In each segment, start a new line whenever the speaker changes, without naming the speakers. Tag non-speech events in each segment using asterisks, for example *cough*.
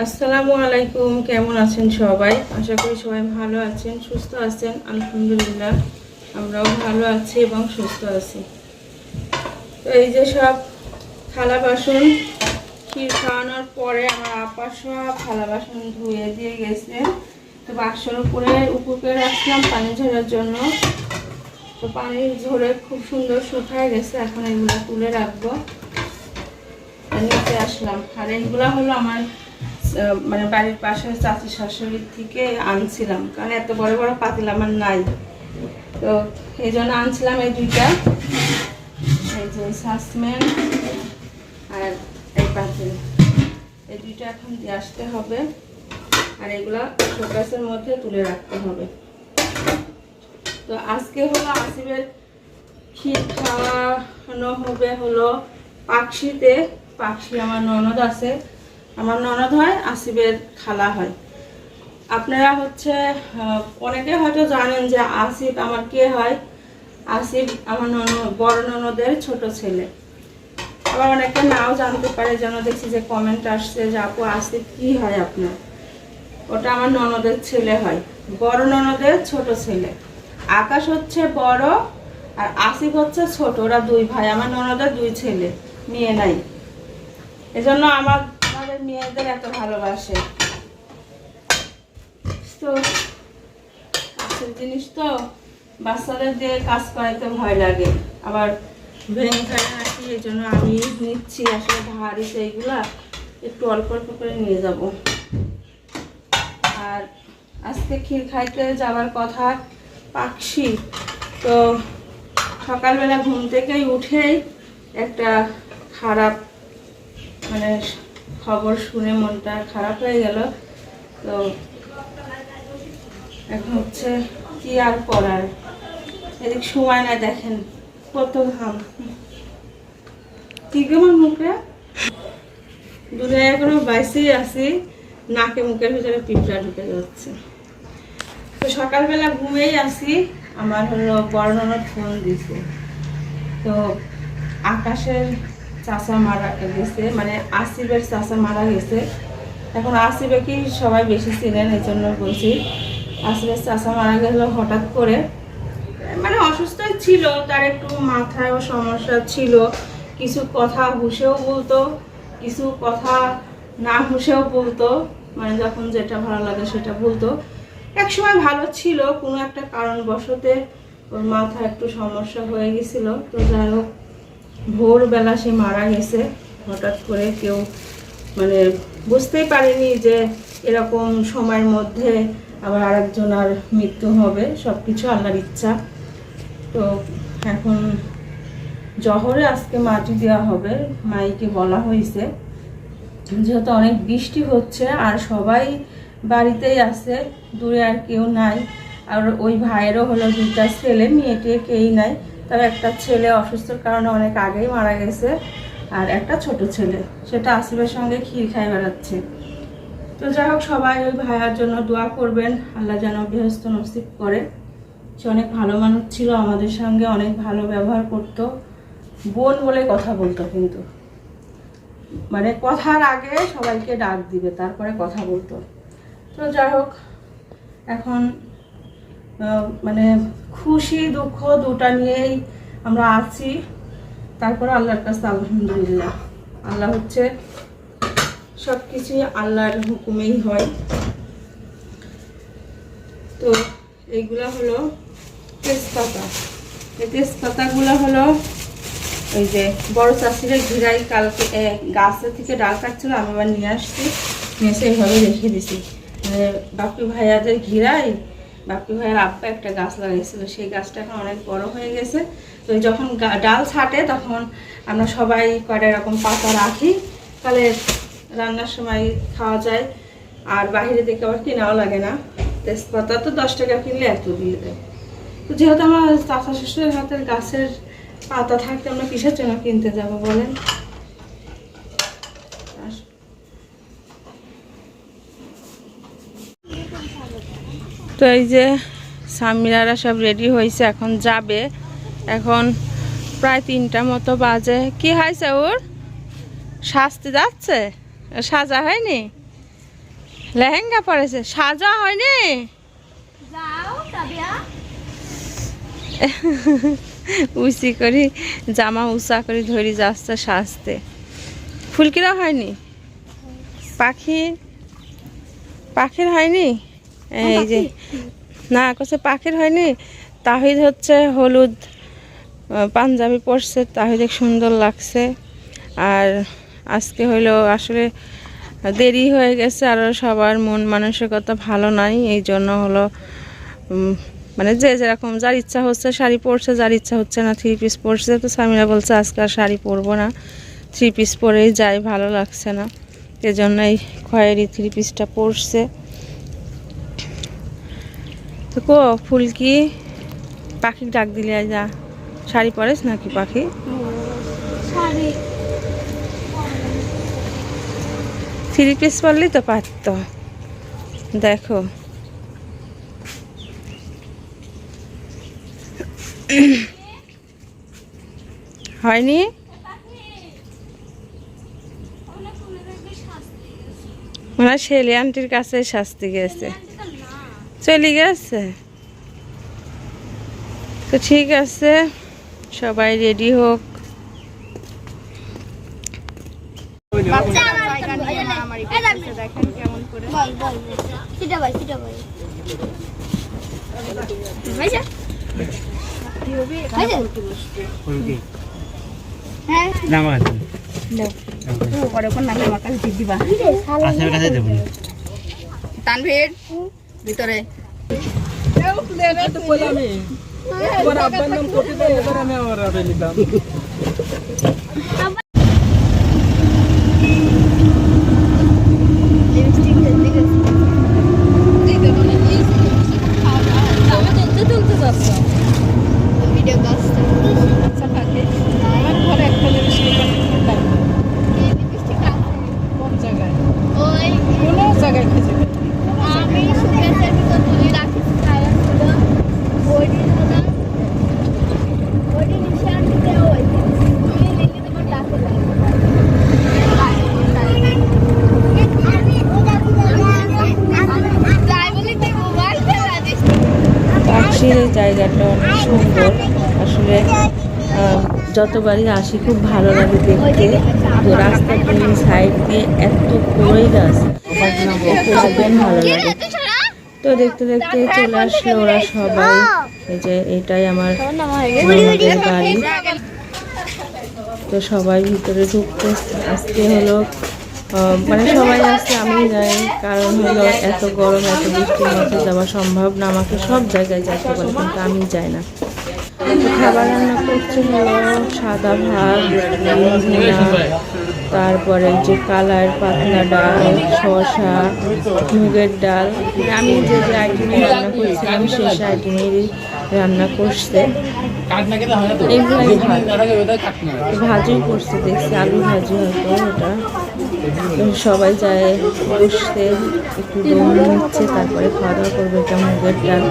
আসসালামু আলাইকুম, কেমন আছেন সবাই? আশা করি সবাই ভালো আছেন, সুস্থ আছেন, আলহামদুলিল্লাহ। আমরাও ভালো আছি এবং সুস্থ আছি। তো এই যে সব থালা বাসন, ক্ষীর খাওয়ানোর পরে আমার আপা সব থালা বাসন ধুয়ে দিয়ে গেছে। তো বাক্সর উপরে উপরে রাখলাম পানি ঝরার জন্য। তো পানি ঝরে খুব সুন্দর শুকায় গেছে, এখন এগুলো তুলে রাখব। নিচে আসলাম। আর এইগুলো হলো আমার মানে বাড়ির পাশে চাচি শাশুড়ির থেকে আনছিলাম। কারণ এত বড় বড় পাতিল আমার নাই। তো এই জন্য আনছিলাম এই দুইটা। এই যে সাসম্যান আর এই পাতিল। এই দুইটা এখন দিয়ে আসতে হবে। আর এগুলা শোকাসের মধ্যে তুলে রাখতে হবে। তো আজকে হলো আসিবের ক্ষীর খাওয়ানো হবে হলো পাকশিতে। পাকশি আমার ননদ আছে। আমার ননদ হয় আসিবের খালা হয়। আপনারা হচ্ছে অনেকে হয়তো জানেন যে আসিফ আমার কে হয়? আসিফ আমার ননদ, বড় ননদের ছোট ছেলে। আবার অনেকে নাও জানতে পারে, যেন দেখছি যে কমেন্ট আসছে যে, আপু, আসিফ কি হয় আপনার? ওটা আমার ননদের ছেলে হয়, বড় ননদের ছোট ছেলে। আকাশ হচ্ছে বড় আর আসিফ হচ্ছে ছোট, ওরা দুই ভাই। আমার ননদের দুই ছেলে, মেয়ে নাই। এজন্য আমার মেয়েদের এত ভালোবাসে। তো, আসল জিনিস তো, বাচ্চাদের দিয়ে কাজ করাইতে ভয় লাগে। আবার ভেঙে খায় নাকি এই জন্য আমি নিচ্ছি আসলে ভারী সেইগুলা। একটু অল্প অল্প করে নিয়ে যাব। আর আজকে ক্ষীর খাইতে যাওয়ার কথা পাকশি। তো, সকালবেলা ঘুম থেকেই উঠেই একটা খারাপ খবর শুনে মনটা খারাপ হয়ে গেল। তো এখন হচ্ছে কি আর করার? এদিক সময় না দেখেন, কত ঘাম। কি কেমন মুখে? দূরে এখনও বাইসেই আছি, নাকে মুখের ভিতরে পিঁপড়া ঢুকে যাচ্ছে। তো সকালবেলা ঘুমেই আসি আমার হলো বর্ণনা ফোন দিছে। তো আকাশের চাচা মারা গেছে মানে আসিফের চাচা মারা গেছে। এখন আসিফে কি সবাই বেশি ছিলেন এই জন্য বলছি। আসিফের চাচা মারা গেল হঠাৎ করে। মানে অসুস্থই ছিল, তার একটু মাথায়ও সমস্যা ছিল, কিছু কথা হুশেও বলতো, কিছু কথা না হুশেও বলতো মানে যখন যেটা ভালো লাগে সেটা বলতো। এক সময় ভালো ছিল, কোনো একটা কারণবশতে ওর মাথা একটু সমস্যা হয়ে গেছিল, তো যাই হোক। ভোরবেলা সে মারা গেছে। হঠাৎ করে কেউ মানে বুঝতেই পারেনি যে এরকম সময়ের মধ্যে আবার আরেকজনের মৃত্যু হবে। সব কিছু আল্লাহর ইচ্ছা। তো এখন জহরে আজকে মাটি দেওয়া হবে, মাইকে বলা হয়েছে। যেহেতু অনেক বৃষ্টি হচ্ছে, আর সবাই বাড়িতেই আছে, দূরে আর কেউ নাই। আর ওই ভাইয়েরও হলো দুটা ছেলে মেয়েটিয়ে কেই নাই। তার একটা ছেলে অসুস্থর কারণে অনেক আগেই মারা গেছে আর একটা ছোট ছেলে। সেটা আসিফের সঙ্গে ক্ষীর খাই বেড়াচ্ছে। তো যাই হোক, সবাই ওই ভাইয়ার জন্য দোয়া করবেন। আল্লাহ যেন বৃহস্ত নসিব করে। সে অনেক ভালো মানুষ ছিল, আমাদের সঙ্গে অনেক ভালো ব্যবহার করতো। বোন বলে কথা বলতো কিন্তু। মানে কথার আগে সবাইকে ডাক দিবে, তারপরে কথা বলতো। তো যাই হোক, এখন মানে খুশি, দুঃখ দুটা নিয়েই আমরা আছি। তারপর আল্লাহর কাছে আলহামদুলিল্লাহ। আল্লাহ হচ্ছে সব কিছুই আল্লাহর হুকুমেই হয়। তো এইগুলা হলো তেজপাতা। এই তেজপাতাগুলো হলো ওই যে বড় চাষিরা ঘিরাই কালকে গাছের থেকে ডাল কাটছিল, আমি আবার নিয়ে আসছি। নিয়ে এসে এইভাবে রেখে দিছি। মানে বাপি ভাইয়াদের ঘিরাই বাপি ভাইয়ার আব্বা একটা গাছ লাগাইছিল সেই গাছটা এখন অনেক বড় হয়ে গেছে। তো যখন ডাল ছাটে তখন আমরা সবাই কয়টা এরকম পাতা রাখি, তাহলে রান্নার সময় খাওয়া যায়। আর বাইরে থেকে আবার কেনাও লাগে না। তেজপাতা তো দশ টাকা কিনলে এত দিয়ে দেয়। তো যেহেতু আমার চাচা শ্বশুরের হাতের গাছের পাতা থাকতে আমরা কিসের জন্য কিনতে যাব বলেন আস- তো এই যে সামিরারা সব রেডি হয়েছে এখন যাবে। এখন প্রায় তিনটা মতো বাজে। কি হয়েছে ওর? সাজতে যাচ্ছে? সাজা হয়নি? লেহেঙ্গা পরেছে। সাজা হয়নি? *laughs* উচি করি জামা উঁচা করে ধরি যাচ্ছে সাজতে ফুলকিরা হয়নি? পাখির পাখির হয়নি? এই যে না কছে পাখির হয়নি। তাহিদ হচ্ছে হলুদ পাঞ্জাবি পরছে তাহিদ সুন্দর লাগছে। আর আজকে হইল আসলে দেরি হয়ে গেছে আর সবার মন মানসিকতা ভালো নাই এই জন্য হলো মানে যে যেরকম যার ইচ্ছা হচ্ছে শাড়ি পরছে যার ইচ্ছা হচ্ছে না থ্রি পিস পরছে। তো স্বামীরা বলছে আজকে আর শাড়ি পরবো না। থ্রি পিস পরেই যাই ভালো লাগছে না। এজন্য এই খয়েরি থ্রি পিসটা পরছে। তো কো? ফুলকি পাখি ডাক দিলে যা। শাড়ি পরেস নাকি পাখি?
শাড়ি।
থ্রি পিস পরলেই তো পারত। দেখো। হয়নি? হয় শেলি আন্টির কাছে শাস্তি গেছে। চলে গেছে? তো ঠিক আছে সবাই রেডি হোক।
হ্যাঁ
না
তানভীর? ভিতরে।
লিপস্টিক হেলদি গেছে ভিডিও কাজটা ওই আমি সুকেশের ভিতর তুলে রাখিছি খাওয়া ছিল বডি হলো বডি নিশান দিতে ওই আমি লিখে দেবো ডাকে যাই বলি তুই মোবাইল ফেলা দিস
পাখির এই জায়গাটা অনেক সুন্দর। আসলে যতবারই আসি, খুব ভালো লাগে দেখতে। তো রাস্তার দুই সাইড দিয়ে এত কড়ই গাছ। একদম ভালো লাগে। তো দেখতে দেখতে চলে আসলো ওরা সবাই। এই যে, এটাই আমার বাড়ি। তো সবাই ভিতরে ঢুকতে আসতে হলো মানে সবাই আসছে আমি যাই, কারণ হলো এত গরম, এত বৃষ্টির মধ্যে যাওয়া সম্ভব না, আমাকে সব জায়গায় যেতে বলে, কিন্তু আমি যাই না। খাবার রান্না করছে হলো সাদা ভাত তারপরে যে কালার পাতলা ডাল, শসা, মুগের ডাল। আমি যে যে আইটেমে রান্না করেছিলাম সেই আইটেমেরই রান্না করছে। এইগুলাই ভাজি করছে, দেখছি আলু ভাজি হয়তো ওটা। সবাই যায় বসতে একটু দম নিচ্ছে তারপরে খাওয়া দাওয়া করবে এটা মুগের ডাল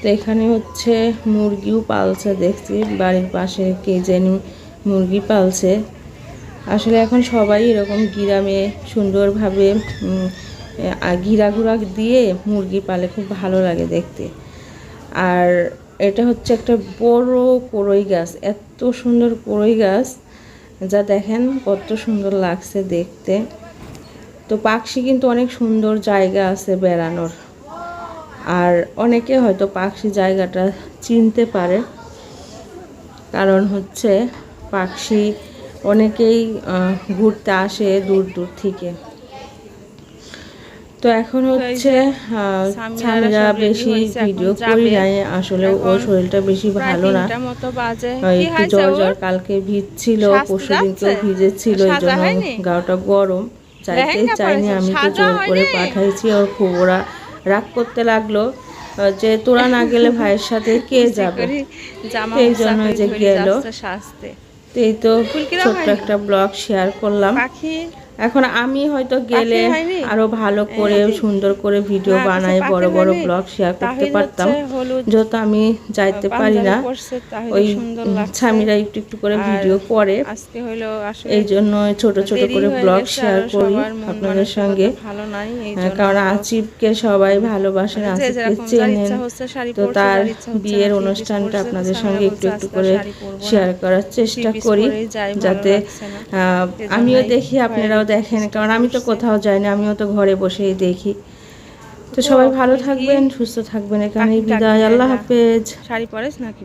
তো এখানে হচ্ছে মুরগিও পালছে দেখছি বাড়ির পাশে কে জানি মুরগি পালছে। আসলে এখন সবাই এরকম গিরামে সুন্দরভাবে উম, ঘিরা ঘুরা দিয়ে মুরগি পালে খুব ভালো লাগে দেখতে। আর এটা হচ্ছে একটা বড় কড়ই গাছ এত সুন্দর কড়ই গাছ। যা দেখেন কত সুন্দর লাগছে দেখতে। তো পাখি কিন্তু অনেক সুন্দর জায়গা আছে বেড়ানোর। আর অনেকে হয়তো পাখি জায়গাটা চিনতে পারে। কারণ হচ্ছে পাখি অনেকেই ঘুরতে আসে দূর দূর থেকে। তো এখন হচ্ছে সামিরা বেশি ভিডিও করি নাই আসলে ওর শরীরটা বেশি ভালো না। একটু জ্বর জ্বর কালকে ভিজছিল পরশু দিনকেও ভিজেছিল এই জন্য? গাওটা গরম। চাইতে চাইনি আমি তো জোর করে পাঠাইছি ওর খুব ওরা রাগ করতে লাগল। যে তোরা না গেলে *laughs* ভাইয়ের সাথে কে যাবে? এই জন্য যে গেল। তো এই তো ছোট্ট একটা ব্লগ শেয়ার করলাম।
এখন আমি হয়তো গেলে আরও ভালো করে সুন্দর করে ভিডিও বানাই বড় বড় ব্লগ শেয়ার করতে পারতাম। যেহেতু আমি যাইতে পারি না ওই স্বামীরা একটু একটু করে ভিডিও করে। এই জন্য ছোট ছোট করে ব্লগ শেয়ার করি আপনাদের সঙ্গে। হ্যাঁ, কারণ আচিবকে সবাই ভালোবাসেন
যে
আচিবকে চেনেন। তো তার বিয়ের অনুষ্ঠানটা আপনাদের সঙ্গে একটু একটু করে। শেয়ার করার চেষ্টা করি যাতে আমিও দেখি আপনারাও দেখেন কারণ আমি তো কোথাও যাই না আমিও তো ঘরে বসেই দেখি। তো সবাই ভালো থাকবেন সুস্থ থাকবেন
এখানে
বিদায়। আল্লাহ হাফেজ।
শাড়ি পরেস নাকি